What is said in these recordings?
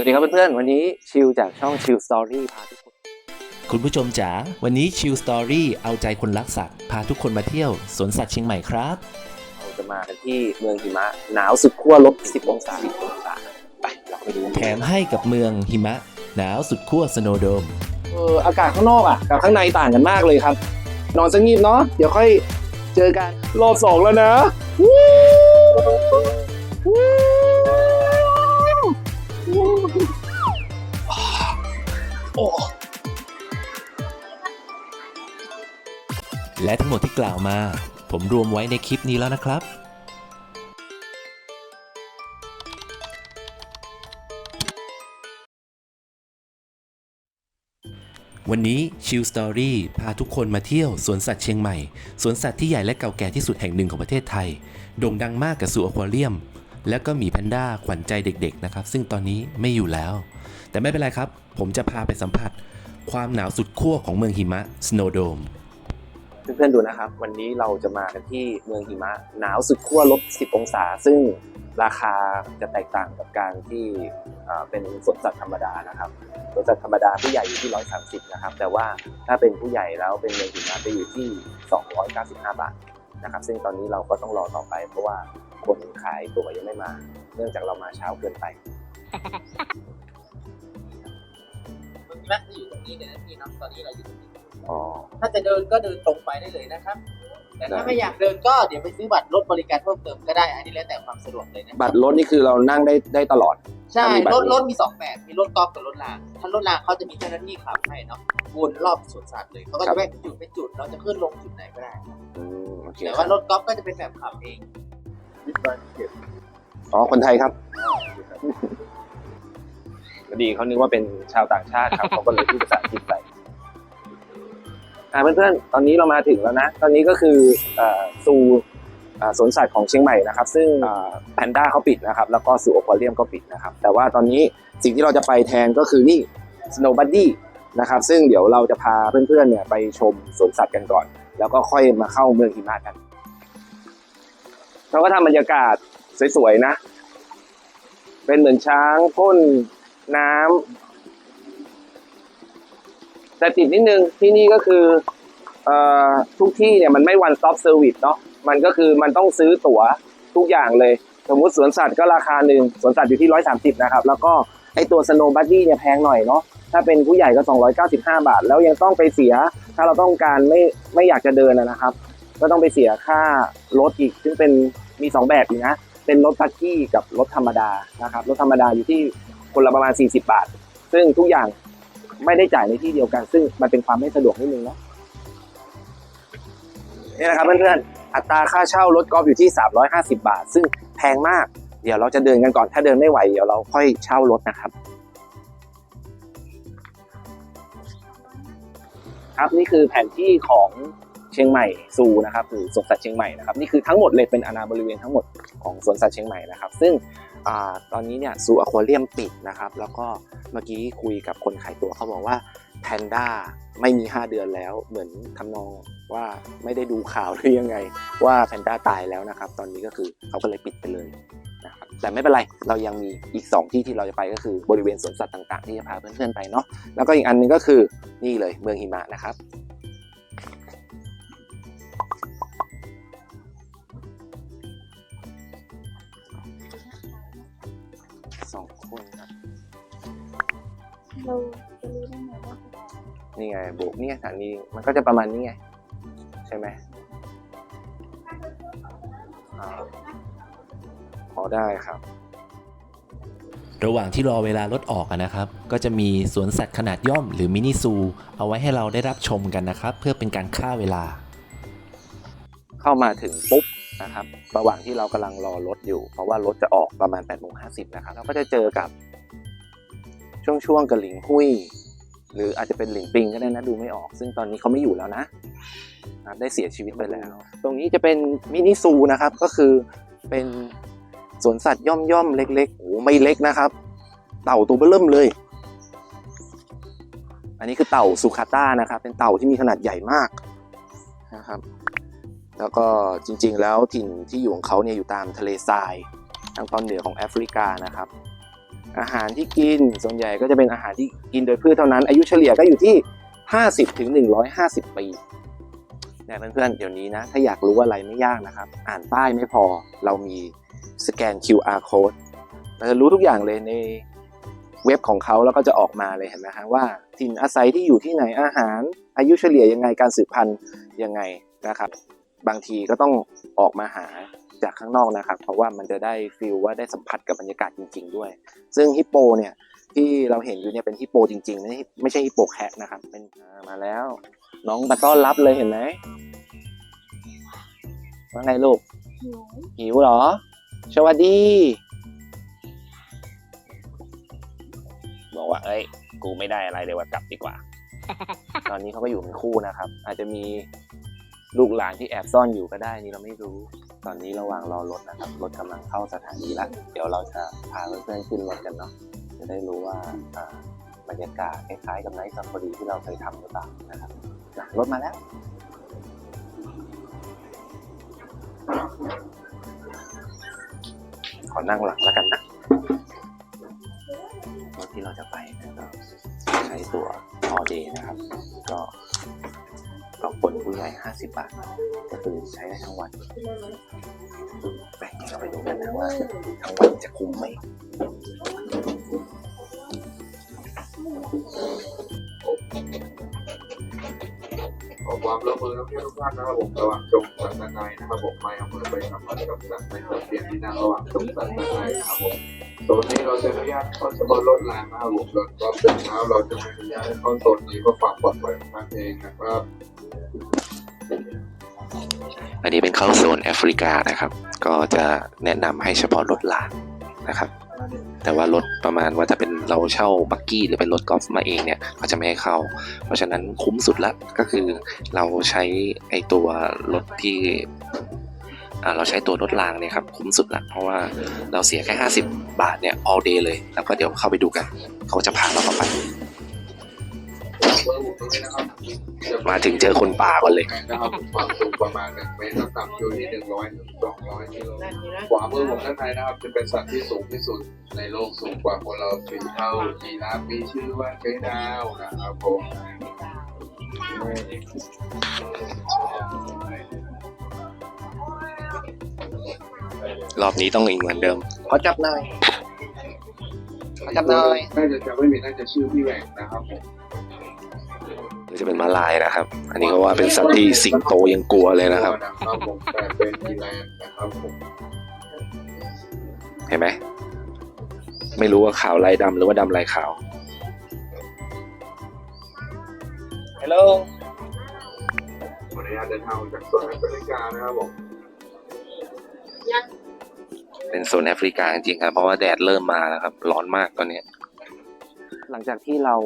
สวัสดีครับเพื่อนๆ วันนี้ชิลจากช่องชิลสตอรี่พาทุกคน คุณผู้ชมจ๋า วันนี้ชิลสตอรี่เอาใจคนรักสัตว์พาทุกคนมาเที่ยวสวนสัตว์เชียงใหม่ครับ เราจะมากันที่เมืองหิมะ หนาวสุดขั้วลบ 10 องศา10องศาไป เราไปดูแถมให้กับเมืองหิมะ หนาวสุดขั้วสโนโดม เอออากาศข้างนอกอะ กับข้างในต่างกันมากเลยครับ นอนสักนิดเนาะ เดี๋ยวค่อยเจอกัน รอบสองแล้วนะวู้วู้ กล่าวมา ผมรวมไว้ในคลิปนี้แล้วนะครับ วันนี้ชิลสตอรี่พาทุกคนมาเที่ยวสวนสัตว์เชียงใหม่ สวนสัตว์ที่ใหญ่และเก่าแก่ที่สุดแห่งหนึ่งของประเทศไทย โด่งดังมากกับซูอควาเรียม แล้วก็หมีแพนด้าขวัญใจเด็กๆนะครับ ซึ่งตอนนี้ไม่อยู่แล้ว แต่ไม่เป็นไรครับ ผมจะพาไปสัมผัส ความหนาวสุดขั้วของเมืองหิมะสโนโดม เพื่อนๆดูนะครับ วันนี้เราจะมากันที่เมืองหิมะ หนาวสุดขั้วลบ 10 องศา ซึ่งราคาจะแตกต่างกับการที่เป็นสวนสัตว์ธรรมดานะครับสวนสัตว์ธรรมดาผู้ใหญ่อยู่ที่ 130 นะครับ แต่ว่าถ้าเป็นผู้ใหญ่แล้วเป็นเมืองหิมะจะอยู่ที่ 295 บาทนะครับ ซึ่งตอนนี้เราก็ต้องรอต่อไป เพราะว่าคนขายตั๋วยังไม่มา เนื่องจากเรามาเช้าเกินไปมึงแม่อยู่ตรงนี้เดี๋ยวนะพี่น้องตอนนี้เราอยู่ตรงนี้ อ๋อ ถ้าจะเดินก็เดินตรงไปได้เลยนะครับ แต่ถ้าได้ ไม่อยากเดินก็เดี๋ยวไปซื้อบัตรรถบริการเพิ่มเติมก็ได้ อันนี้แล้วแต่ความสะดวกเลยนะบัตรรถนี่คือเรานั่งได้ได้ตลอด ใช่ถ้ามีบัตรรถนี้ รถมีสองแบบ มีรถกอล์ฟกับรถราง ถ้ารถรางเขาจะมีเจ้าหน้าที่ขับให้เนาะ วนรอบสวนสัตว์เลยเขาก็จะแวะจุดไปจุด เราจะขึ้นลงจุดไหนก็ได้ อืมโอเคแต่ว่ารถกอล์ฟก็จะเป็นแบบขับเองอ๋อคนไทยครับพอดีเขานึกว่าเป็นชาวต่างชาติครับ เขาก็เลยพูดภาษาอังกฤษใส่ อ่าเพื่อนๆ ตอนนี้เรามาถึงแล้วนะ ตอนนี้ก็คือเอ่อซูอ่าสวนสัตว์ของเชียงใหม่นะครับ ซึ่งแพนด้าเขาปิดนะครับ แล้วก็ซูโอควาเรียมก็ปิดนะครับ แต่ว่าตอนนี้สิ่งที่เราจะไปแทนก็คือนี่ Snow Buddy นะครับ ซึ่งเดี๋ยวเราจะพาเพื่อนๆเนี่ยไปชมสวนสัตว์กันก่อน แล้วก็ค่อยมาเข้าเมืองหิมะกัน เราก็ทำบรรยากาศสวยๆนะ เป็นเหมือนช้างพ่นน้ำ แต่ติดนิดนึงที่นี่ก็คืออทุกที่เนี่ยมันไม่ one stop service เนาะมันก็คือมันต้องซื้อตั๋วทุกอย่างเลย สมมติสวนสัตว์ก็ราคาหนึ่งสวนสัตว์อยู่ที่ 130 นะครับ แล้วก็ไอตัว snow buddy เนี่ยแพงหน่อยเนาะถ้าเป็นผู้ใหญ่ก็ 295 บาท แล้วยังต้องไปเสีย ถ้าเราต้องการไม่ไม่อยากจะเดินนะครับ ก็ต้องไปเสียค่ารถอีก ซึ่งเป็นมี 2 แบบอีกนะ เป็นรถทักกี้กับรถธรรมดานะครับ รถธรรมดาอยู่ที่คนละประมาณ 40 บาท ซึ่งทุกอย่าง ไม่ได้จ่ายในที่เดียวกัน ซึ่งมันเป็นความไม่สะดวกนิดนึงเนาะนี่นะครับเพื่อนๆอัตราค่าเช่ารถกอล์ฟอยู่ที่ 350 บาท ซึ่งแพงมาก เดี๋ยวเราจะเดินกันก่อนถ้าเดินไม่ไหวเดี๋ยวเราค่อยเช่ารถนะครับ ครับนี่คือแผนที่ของเชียงใหม่ซูนะครับหรือสวนสัตว์เชียงใหม่นะครับนี่คือทั้งหมดเลยเป็นอาณาบริเวณทั้งหมดของสวนสัตว์เชียงใหม่นะครับ ซึ่ง ตอนนี้เนี่ยซูอควาเรียมปิดนะครับ แล้วก็เมื่อกี้คุยกับคนขายตั๋วเขาบอกว่าแพนด้าไม่มี 5 เดือนแล้วเหมือนทำนองว่าไม่ได้ดูข่าวหรือยังไง ว่าแพนด้าตายแล้วนะครับ ตอนนี้ก็คือเขาก็เลยปิดไปเลยนะครับแต่ไม่เป็นไรเรายังมีอีก 2 ที่ที่เราจะไปก็คือบริเวณสวนสัตว์ต่างๆ ที่จะพาเพื่อนๆไปเนาะแล้วก็อีกอันนึงก็คือนี่เลยเมืองหิมะนะครับ สองคนครับเราจะรู้ได้ไงว่านี่ไงโบกนี่ไงสถานีมันก็จะประมาณนี้ไง ใช่ไหมอ่าพอได้ครับ ระหว่างที่รอเวลารถออกอะนะครับ ก็จะมีสวนสัตว์ขนาดย่อมหรือมินิซู เอาไว้ให้เราได้รับชมกันนะครับ เพื่อเป็นการฆ่าเวลา เข้ามาถึงปุ๊บ นะครับระหว่างที่เรากำลังรอรถอยู่ เพราะว่ารถจะออกประมาณ8ปดโมงห้นะครับเราก็จะเจอกับช่วงช่วงๆกับหลิงหุยหรืออาจจะเป็นหลิงปิงก็ได้นะดูไม่ออก ซึ่งตอนนี้เขาไม่อยู่แล้วนะได้เสียชีวิตไปแล้ว ตรงนี้จะเป็นมินิซูนะครับก็คือเป็นสวนสัตว์ย่อมย่อมๆเล็กๆโอ้ไม่เล็กนะครับ เต่าตัวเบิ่มเลย อันนี้คือเต่าซูคาต้านะครับ เป็นเต่าที่มีขนาดใหญ่มากนะครับ แล้วก็จริงๆแล้วถิ่นที่อยู่ของเขาเนี่ยอยู่ตามทะเลทรายทางตอนเหนือของแอฟริกานะครับ อาหารที่กินส่วนใหญ่ก็จะเป็นอาหารที่กินโดยพืชเท่านั้น อายุเฉลี่ยก็อยู่ที่ 50ถึง150 ปีเนี่ยเพื่อนๆเดี๋ยวนี้นะ ถ้าอยากรู้อะไรไม่ยากนะครับ อ่านป้ายไม่พอเรามีสแกน QR code เราจะรู้ทุกอย่างเลยในเว็บของเขาแล้วก็จะออกมาเลยเห็นไหมฮะว่าถิ่นอาศัยที่อยู่ที่ไหนอาหาร อายุเฉลี่ยยังไงการสืบพันธุ์ยังไงนะครับ บางทีก็ต้องออกมาหาจากข้างนอกนะครับ เพราะว่ามันจะได้ฟีลว่าได้สัมผัสกับบรรยากาศจริง ๆ ด้วย ซึ่งฮิปโปเนี่ยที่เราเห็นอยู่เนี่ยเป็นฮิปโปจริงๆ ไม่ใช่ไม่ใช่ฮิปโปแคะนะครับ เป็นมาแล้ว น้องมาต้อนรับเลยเห็นไหมว่าไงลูกหนูหิวเหรอ สวัสดี บอกว่า เอ้ย กูไม่ได้อะไรเลยว่ากลับดีกว่า ตอนนี้เขาก็อยู่เป็นคู่นะครับ อาจจะมี ลูกหลานที่แอบซ่อนอยู่ก็ได้นี่เราไม่รู้ ตอนนี้ระหว่างรอรถนะครับ รถกำลังเข้าสถานีละเดี๋ยวเราจะพาเพื่อนๆขึ้นรถกันเนาะจะได้รู้ว่าบรรยากาศคล้ายๆกับไนท์ซัฟฟารีที่เราเคยทำหรือเปล่านะครับรถมาแล้วขอนั่งหลังแล้วกันนะรถที่เราจะไปนี่ยก็ใช้ตั๋ว all day นะครับ ก็ ใหญ่ 50 บาท ก็คือใช้ได้ทั้งวันไปเราไปดูกันนะว่า ทั้งวันจะคุ้มไหมขอความร่วมมือนักเที่ยวทุกท่านนะครับผมระหว่างชมสัตว์ด้านในะครับผมไม่เอามือไปสัมผัสกับสัตว์ในสัตว์เปลี่ยนที่นั่งระหว่างชมสัตว์ด้านในะครับผมโซนนี้เราจะอนุญาตเข้าเฉพาะรถรางนะครับผมรถรอบเดินเท้าเราจะไม่อนุญาตให้เข้าโซนนี้เพื่อความปลอดภัยของท่านเองนะครับ อันนี้เป็นเข้าโซนแอฟริกานะครับ ก็จะแนะนำให้เฉพาะรถลางนะครับแต่ว่ารถประมาณว่าถ้าเป็นเราเช่าบักกี้หรือเป็นรถกอล์ฟมาเองเนี่ยเขาจะไม่ให้เข้า เพราะฉะนั้นคุ้มสุดละก็คือเราใช้ไอตัวรถที่เราใช้ตัวรถรางเนี่ยครับคุ้มสุดละเพราะว่าเราเสียแค่ 50 บาทเนี่ย all day เลย แล้วก็เดี๋ยวเข้าไปดูกัน เขาจะพาเราเข้าไป มตรงนี้นะครับมาถึงเจอคนป่าก่อนเลยนะครับผมความสูงประมาณ1เมตรน้ำหนักอยู่ที่100ถึง200กิโลขวามือผมด้านในนะครับ จะเป็นสัตว์ที่สูงที่สุดในโลกสูงกว่าคนเราสี่เท่ายีราฟมีชื่อว่าเกดาวนะครับผมรอบนี้ต้องอีกเหมือนเดิมขอจับหน่อยขอจับหน่อยน่าจะจะไม่มีน่าจะชื่อพี่แหวงนะครับผมหรือ จะเป็นม้าลายนะครับ อันนี้ก็ว่าเป็นสัตว์ที่สิงโตยังกลัวเลยนะครับ นะครับผมแต่เป็นอีแลนด์นะครับผมเห็นไหม ไม่รู้ว่าขาวลายดำหรือว่าดำลายขาว ฮัลโหลขออนุญาตเดินทางออกจากโซนแอฟริกานะครับผมเป็นโซนแอฟริกาจริงๆครับ เพราะว่าแดดเริ่มมาแล้วครับ ร้อนมากตอนนี้หลังจากที่เรา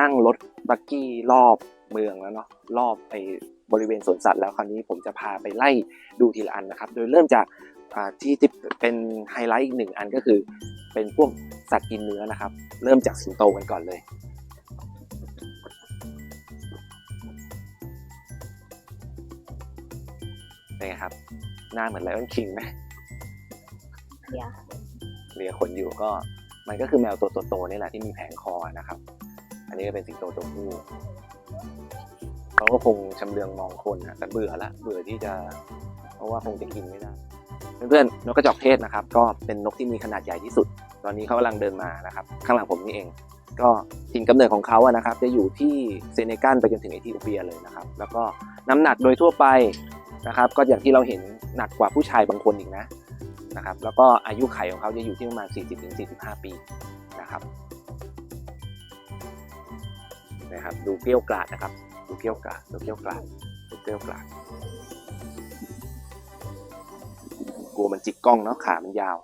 นั่งรถบักกี้รอบ เมืองแล้วเนาะรอบไปบริเวณสวนสัตว์แล้วคราวนี้ผมจะพาไปไล่ดูทีละอันนะครับ โดยเริ่มจากอ่าที่ที่เป็นไฮไลท์อีกหนึ่งอันก็คือเป็นพวกสัตว์กินเนื้อนะครับ เริ่มจากสิงโตกันก่อนเลยเป็นไงครับ หน้าเหมือนไลออนคิงไหมเดียวเลียขนอยู่ก็มันก็คือแมวตัวโตๆนี่แหละที่มีแผงคอนะครับ อันนี้ก็เป็นสิงโตตัวผู้ เขาก็คงชำเลืองมองคนนะแต่เบื่อละเบื่อที่จะเพราะว่าคงจะกินไม่ได้เพื่อนๆนกกระจอกเทศนะครับ ก็เป็นนกที่มีขนาดใหญ่ที่สุด ตอนนี้เขากำลังเดินมานะครับ ข้างหลังผมนี่เอง ก็ถิ่นกำเนิดของเขาอะนะครับ จะอยู่ที่เซเนกัลไปจนถึงเอธิโอเปียเลยนะครับ แล้วก็น้ำหนักโดยทั่วไปนะครับ ก็อย่างที่เราเห็นหนักกว่าผู้ชายบางคนอีกนะนะครับ แล้วก็อายุไขของเขาจะอยู่ที่ประมาณ 40-45 ปีนะครับนะครับ ดูเกลี้ยวกราดนะครับ ดูเกี้ยวกราดดูเกี้ยวกราดดูเกี้ยวกราดกลัวมันจิกกล้องเนาะขามันยาว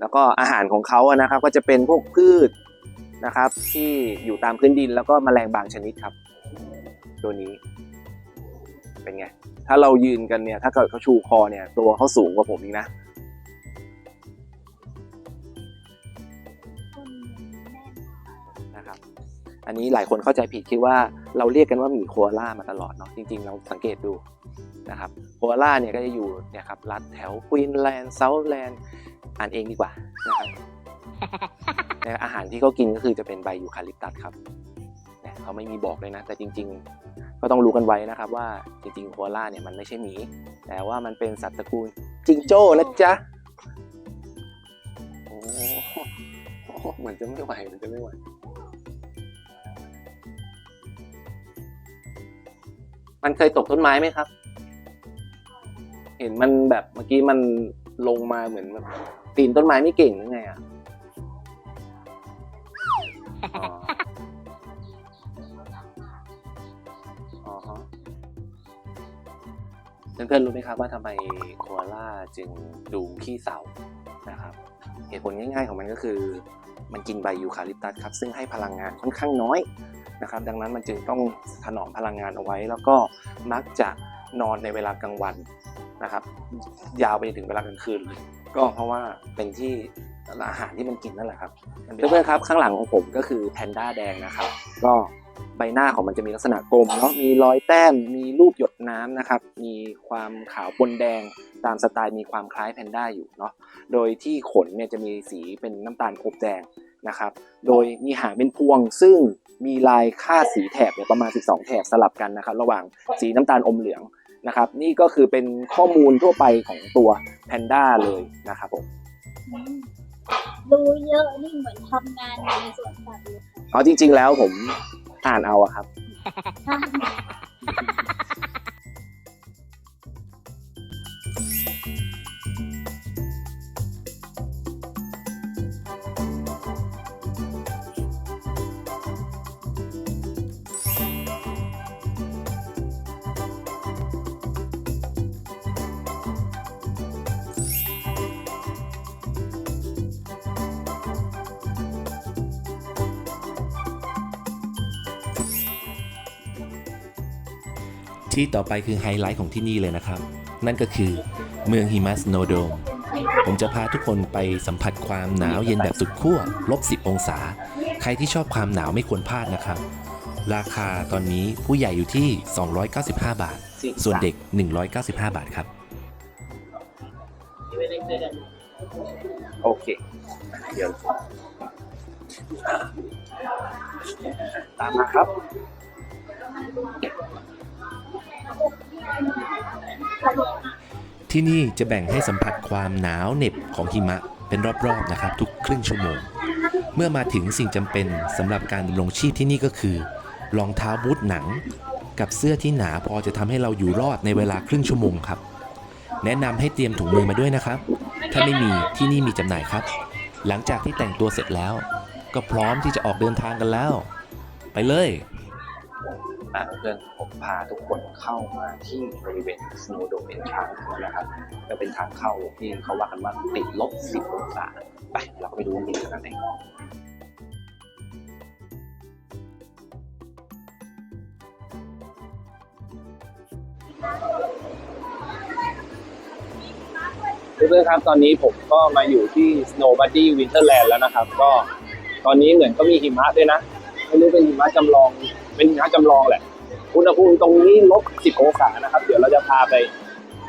แล้วก็อาหารของเขาอะนะครับ ก็จะเป็นพวกพืชนะครับ ที่อยู่ตามพื้นดินแล้วก็แมลงบางชนิดครับ ตัวนี้ เป็นไง ถ้าเรายืนกันเนี่ย ถ้าเกิดเขาชูคอเนี่ย ตัวเขาสูงกว่าผมอีกนะ อันนี้หลายคนเข้าใจผิดคิดว่าเราเรียกกันว่าหมีโคอาล่ามาตลอดเนาะจริงๆ เราสังเกตดูนะครับโคอาล่าเนี่ยก็จะอยู่เนี่ยครับรัฐแถวควีนแลนด์เซาท์แลนด์อ่านเองดีกว่านะครับแต่อาหารที่เขากินก็คือจะเป็นใบยูคาลิปตัสครับเนี่ยเขาไม่มีบอกเลยนะ แต่จริง ๆ ก็ต้องรู้กันไว้นะครับว่าจริงๆโคอาล่าเนี่ยมันไม่ใช่หมี แต่ว่ามันเป็นสัตว์ตระกูลจิงโจ้นะจ๊ะโอ้โหเหมือนจะไม่ไหวเหมือนจะไม่ไหว มันเคยตกต้นไม้ไหมครับ เห็นมันแบบเมื่อกี้มันลงมาเหมือนแบบปีนต้นไม้ไม่เก่งหรือไงอะอ๋ออ๋อฮะเพื่อนๆรู้ไหมครับว่าทำไมโคอาล่าจึงดูขี้เศร้านะครับ เหตุผลง่ายๆของมันก็คือ มันกินใบยูคาลิปตัสครับซึ่งให้พลังงานค่อนข้างน้อยนะครับ ดังนั้นมันจึงต้องถนอมพลังงานเอาไว้ แล้วก็มักจะนอนในเวลากลางวันนะครับ ยาวไปถึงเวลากลางคืนเลยก็เพราะว่าเป็นที่อาหารที่มันกินนั่นแหละครับเพื่อนๆครับข้างหลังของผมก็คือแพนด้าแดงนะครับ ก็ ใบหน้าของมันจะมีลักษณะกลมเนาะมีรอยแต้มมีรูปหยดน้ำนะครับ มีความขาวปนแดงตามสไตล์มีความคล้ายแพนด้าอยู่เนาะโดยที่ขนเนี่ยจะมีสีเป็นน้ำตาลอบแดงนะครับ โดยมีหางเป็นพวงซึ่งมีลายค่าดสีแถบเนี่ยประมาณ 12 แถบสลับกันนะครับ ระหว่างสีน้ำตาลอมเหลืองนะครับ นี่ก็คือเป็นข้อมูลทั่วไปของตัวแพนด้าเลยนะครับผมอืมรู้เยอะนี่เหมือนทำงานอยู่ในสวนสัตว์เลยเอาจริง ๆ แล้วผม อ่านเอาอะครับ ที่ต่อไปคือไฮไลท์ของที่นี่เลยนะครับ นั่นก็คือเมืองหิมะสโนโดมผมจะพาทุกคนไปสัมผัสความหนาวเย็นแบบสุดขั้วลบ 10 องศา ใครที่ชอบความหนาวไม่ควรพลาดนะครับ ราคาตอนนี้ผู้ใหญ่อยู่ที่ 295 บาท ส่วนเด็ก 195 บาทครับ โอเค เดี๋ยวตามมาครับ ที่นี่จะแบ่งให้สัมผัสความหนาวเหน็บของหิมะเป็นรอบๆนะครับ ทุกครึ่งชั่วโมง เมื่อมาถึงสิ่งจำเป็นสำหรับการดำรงชีพที่นี่ก็คือรองเท้าบูทหนัง กับเสื้อที่หนาพอจะทำให้เราอยู่รอดในเวลาครึ่งชั่วโมงครับ แนะนำให้เตรียมถุงมือมาด้วยนะครับ ถ้าไม่มีที่นี่มีจำหน่ายครับ หลังจากที่แต่งตัวเสร็จแล้ว ก็พร้อมที่จะออกเดินทางกันแล้ว ไปเลย อะเพื่อนผมพาทุกคนเข้ามาที่บริเวณ Snow Dome Entrance นะครับก็เป็นทางเข้าที่เขาว่ากันว่าติดลบ 10 องศา ไป เราก็ไปดูว่ามีขนาดไหนเพื่อนๆครับ ตอนนี้ผมก็มาอยู่ที่ Snow Buddy Winterland แล้วนะครับ ก็ตอนนี้เหมือนก็มีหิมะด้วยนะ ไม่รู้เป็นหิมะจำลอง เป็นหิมะจำลองแหละ อุณหภูมิตรงนี้ลบ10องศานะครับ เดี๋ยวเราจะพาไป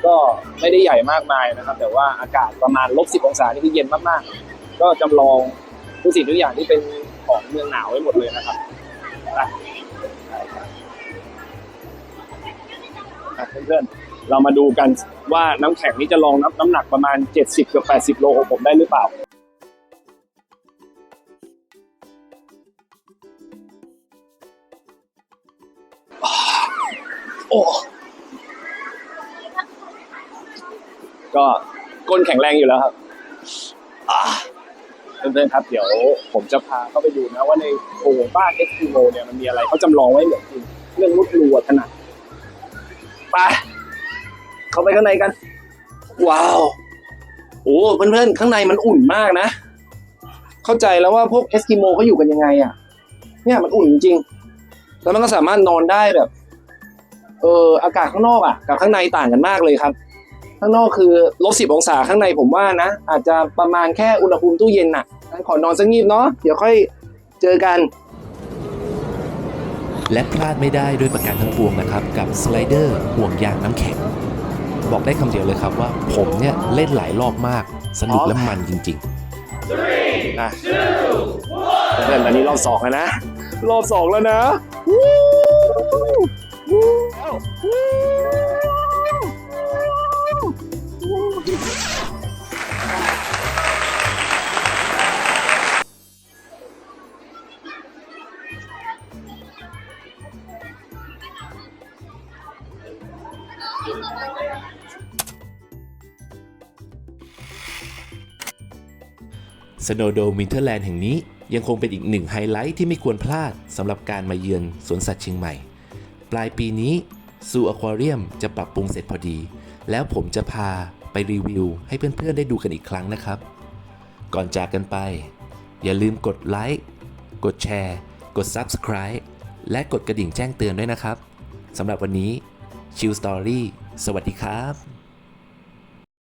ก็ไม่ได้ใหญ่มากมายนะครับ แต่ว่าอากาศประมาณลบ10องศานี่คือเย็นมากๆ ก็จำลองทุกสิ่งทุกอย่างที่เป็นของเมืองหนาวไว้หมดเลยนะครับไปเพื่อนๆเรามาดูกันว่าน้ำแข็งนี้จะลองน้ำน้ำหนักประมาณ 70 กับ 80 โลของผมได้หรือเปล่า ก็ก้นแข็งแรงอยู่แล้วครับอ่าเพื่อนๆครับ เดี๋ยวผมจะพาเข้าไปดูนะว่าในโอ่งบ้านเอ็กซ์คิโเนี่ยมันมีอะไรเขาจำลองไว้เหมือนจริงเรื่องลูกรัวถนัดไปเข้าไปข้างในกัน ว้าวโอ้เพื่อนๆข้างในมันอุ่นมากนะ เข้าใจแล้วว่าพวกเอสกิโมเขาอยู่กันยังไงอะ เนี่ยมันอุ่นจริงๆแล้วมันก็สามารถนอนได้แบบ เอออากาศข้างนอกอะ กับข้างในต่างกันมากเลยครับ ข้างนอกคือลบสิบองศาข้างในผมว่านะ อาจจะประมาณแค่อุณหภูมิตู้เย็นน่ะงั้นขอนอนสักนิดเนาะเดี๋ยวค่อยเจอกัน และพลาดไม่ได้ด้วยประการทั้งปวงนะครับ กับสไลเดอร์ห่วงยางน้ำแข็ง บอกได้คำเดียวเลยครับว่าผมเนี่ยเล่นหลายรอบมาก สนุกและมันจริงอะเพื่อนตอนนี้รอบสองแล้วนะ รอบสองแล้วนะ สโนโดมินเทอร์แลนด์แห่งนี้ยังคงเป็นอีกหนึ่งไฮไลท์ที่ไม่ควรพลาดสำหรับการมาเยือนสวนสัตว์เชียงใหม่ ปลายปีนี้ซูอควาเรียมจะปรับปรุงเสร็จพอดี แล้วผมจะพาไปรีวิวให้เพื่อนๆ ได้ดูกันอีกครั้งนะครับ ก่อนจากกันไป อย่าลืมกดไลค์กดแชร์ กด Subscribe และกดกระดิ่งแจ้งเตือนด้วยนะครับสำหรับวันนี้ชิลสตอรี่สวัสดีครับ